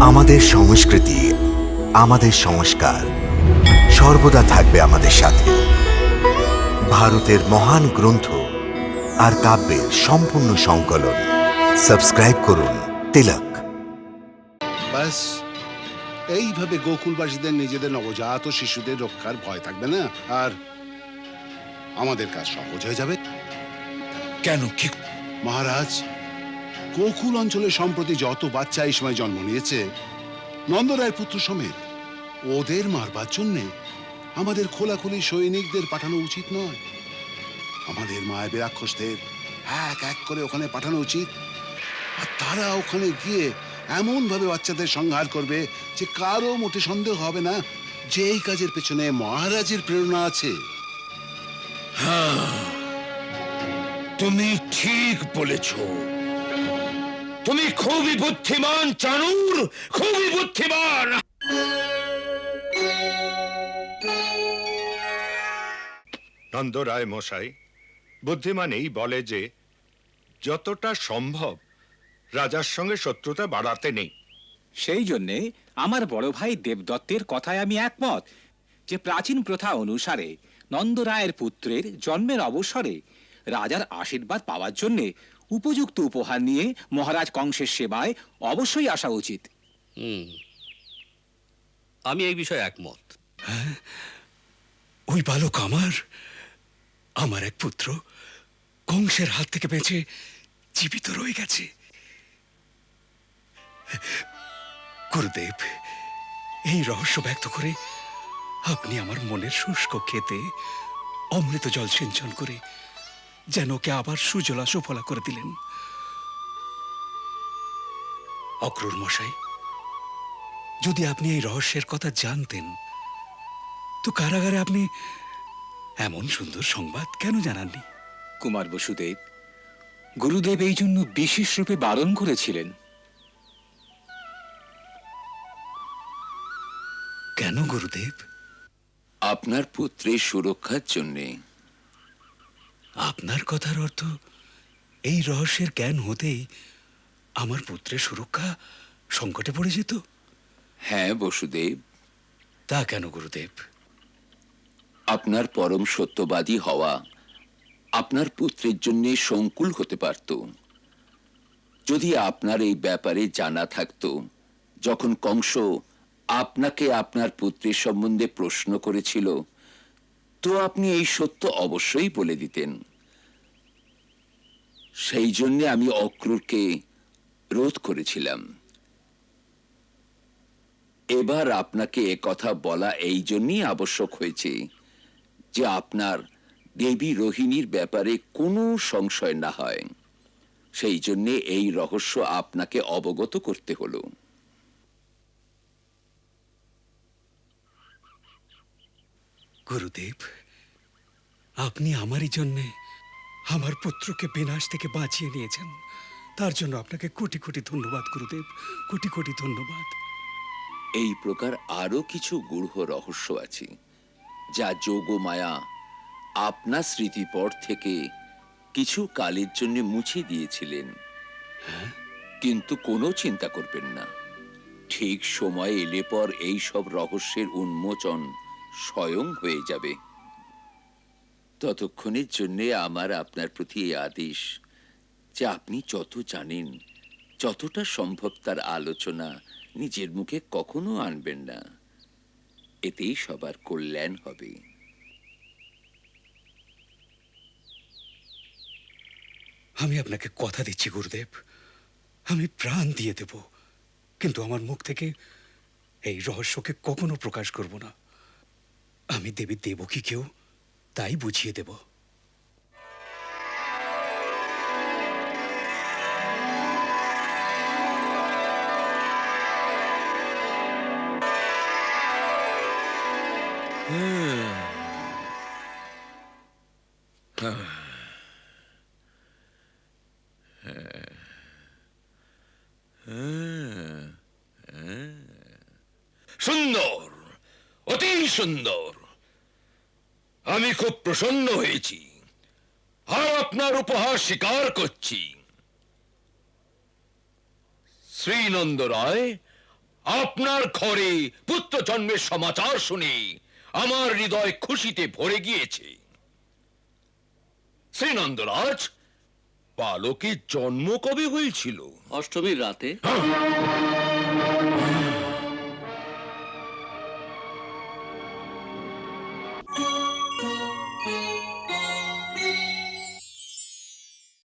আমাদের সংস্কৃতি আমাদের সংস্কার সর্বদা থাকবে আমাদের সাথে। ভারতের মহান গ্রন্থ আর কাব্যের সম্পূর্ণ সংকলন। সাবস্ক্রাইব করুন তিলক। ব্যাস এইভাবে গোকুলবাসীদের নিজেদের নবজাত শিশুদের রক্ষার ভয় থাকবে না? আর আমাদের কাজ সহজ হয়ে যাবে। কেন? কি? মহারাজ গোকুল অঞ্চলে সম্প্রতি যত বাচ্চা এই সময় জন্ম নিয়েছে নন্দরায়ের পুত্র সমেত, ওদের মারবার জন্যে আমাদের খোলাখুলি সৈনিকদের পাঠানো উচিত নয়। আমাদের মায়ের রাক্ষসদের এক এক করে ওখানে পাঠানো উচিত। আর তারা ওখানে গিয়ে এমন ভাবে বাচ্চাদের সংহার করবে যে কারও মোটে সন্দেহ হবে না যে এই কাজের পেছনে মহারাজের প্রেরণা আছে। তুমি ঠিক বলেছ। তুমি খুবই বুদ্ধিমান চানুর। খুবই বুদ্ধিমান। নন্দরায় মশাই বুদ্ধিমান এই বলে যে যতটা সম্ভব রাজার সঙ্গে শত্রুতা বাড়াতে নেই। সেই জন্যে আমার বড় ভাই দেবদত্তের কথায় আমি একমত যে প্রাচীন প্রথা অনুসারে নন্দরায়ের পুত্রের জন্মের অবসরে রাজার আশীর্বাদ পাওয়ার জন্যে উপযুক্ত উপহার নিয়ে মহারাজ কংসের সেবায় অবশ্যই আসা উচিত। আমি এই বিষয়ে একমত। ওই বালক আমার আমার এক পুত্র কংসের হাত থেকে বেঁচে জীবিত রয়ে গেছে। গুরুদেব এই রহস্য ব্যক্ত করে আপনি আমার মনের শুষ্ক খেতে অমৃত জল সিঞ্চন করে যেন ওকে আবার সুজলা সুফলা করে দিলেন। অক্রুর মশাই যদি আপনি এই রহস্যের কথা জানতেন তো কারাগারে আপনি এমন সুন্দর সংবাদ কেন জানাননি? কুমার বসুদেব গুরুদেব এই জন্য বিশেষ রূপে বারণ করেছিলেন। কেন গুরুদেব? আপনার পুত্রের সুরক্ষার জন্যে। আপনার কথার অর্থ এই রহস্যের জ্ঞান হতেই আমার পুত্রের সুরক্ষা সংকটে পড়ে যেত? হ্যাঁ বসুদেব। তা কেন গুরুদেব? আপনার পরম সত্যবাদী হওয়া আপনার পুত্রের জন্য সংকুল হতে পারত। যদি আপনার এই ব্যাপারে জানা থাকতো যখন কংস আপনাকে আপনার পুত্রের সম্বন্ধে প্রশ্ন করেছিল তো আপনি এই সত্য অবশ্যই বলে দিতেন। সেই জন্যে আমি অক্রুরকে রোধ করেছিলাম। এবার আপনাকে এ কথা বলা এই জন্যই আবশ্যক হয়েছে যে আপনার দেবী রোহিণীর ব্যাপারে কোনো সংশয় না হয়। সেই জন্যে এই রহস্য আপনাকে অবগত করতে হলো। গুরুদেব, আপনি আমারই জন্যে আমার পুত্রকে বিনাশ থেকে বাঁচিয়ে নিয়েছেন। তার জন্য আপনাকে কোটি কোটি ধন্যবাদ, গুরুদেব। কোটি কোটি ধন্যবাদ। এই প্রকার আরও কিছু গূঢ় রহস্য আছে, যা যোগমায়া আপনার স্মৃতিপট থেকে কিছু কালের জন্য মুছে দিয়েছিলেন। কিন্তু কোনো চিন্তা করবেন না। ঠিক সময় এলে পর এই সব রহস্যের উন্মোচন স্বয়ং হয়ে যাবে। ততক্ষণের জন্যে আমার আপনার প্রতি এই আদেশ যে আপনি যত জানেন, যতটা সম্ভব তার আলোচনা নিজের মুখে কখনো আনবেন না। এতেই সবার কল্যাণ হবে। আমি আপনাকে কথা দিচ্ছি, গুরুদেব। আমি প্রাণ দিয়ে দেব। কিন্তু আমার মুখ থেকে এই রহস্যকে কখনো প্রকাশ করব না। আমি দেবী দেবকীকেও তাই বুঝিয়ে দেব। সুন্দর অতি সুন্দর। আমি খুব প্রসন্ন হয়েছি। আর আপনার উপহার স্বীকার করছি। শ্রীনন্দ রায় আপনার ঘরে পুত্র জন্মের সমাচার শুনে আমার হৃদয় খুশিতে ভরে গিয়েছে। শ্রীনন্দরাজ বালকের জন্ম কবে হয়েছিল। অষ্টমীর রাতে? আহ!